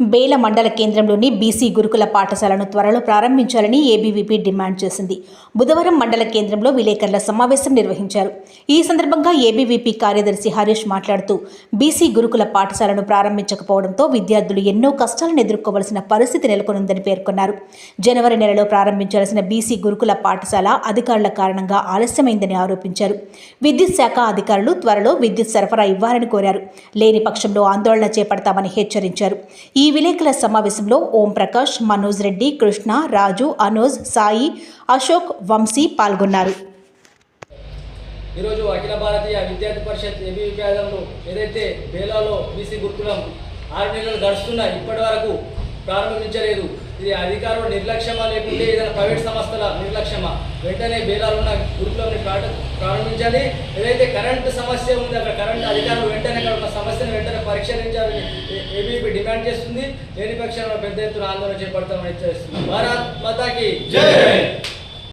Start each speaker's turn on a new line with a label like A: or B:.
A: బేల మండల కేంద్రంలోని బీసీ గురుకుల పాఠశాలను త్వరలో ప్రారంభించాలని ఏబీవీపీ డిమాండ్ చేసింది. బుధవారం మండల కేంద్రంలో విలేకరుల సమావేశం నిర్వహించారు. ఈ సందర్భంగా ఏబీవీపీ కార్యదర్శి హరీష్ మాట్లాడుతూ బీసీ గురుకుల పాఠశాలను ప్రారంభించకపోవడంతో విద్యార్థులు ఎన్నో కష్టాలను ఎదుర్కోవలసిన పరిస్థితి నెలకొనుందని పేర్కొన్నారు. జనవరి నెలలో ప్రారంభించాల్సిన బీసీ గురుకుల పాఠశాల అధికారుల కారణంగా ఆలస్యమైందని ఆరోపించారు. విద్యుత్ శాఖ అధికారులు త్వరలో విద్యుత్ సరఫరా ఇవ్వాలని కోరారు. లేని పక్షంలో ఆందోళన చేపడతామని హెచ్చరించారు. ఈ ఈ విలేకరుల సమావేశంలో ఓం ప్రకాష్ మనోజ్ రెడ్డి కృష్ణ రాజు అనోజ్ సాయి అశోక్ వంశీ పాల్గొన్నారు.
B: ఈరోజు అఖిల భారతీయ విద్యార్థి పరిషత్ ఏబీ విభాగంలో ఏదైతే బేలాలో బీసీ గురుకులం ఆరు నెలలు గడుస్తున్నాయి ఇప్పటి వరకు ప్రారంభించలేదు. ఇది అధికారుల నిర్లక్ష్యమా లేకుంటే ఏదైనా ప్రైవేట్ సంస్థల నిర్లక్ష్యమా? వెంటనే బేలాలు ఉన్న గురుకులంని ప్రారంభించాలి. ఏదైతే కరెంటు సమస్య ఉంది అక్కడ కరెంట్ అధికారులు వెంటనే అక్కడ ఉన్న సమస్యను వెంటనే పరిష్కరించాలని ఏబీపీ డిమాండ్ చేస్తుంది. లేని పక్షంలో పెద్ద ఎత్తున ఆందోళన చేపడతామని చేస్తుంది భారత్ మాతాకి
C: జై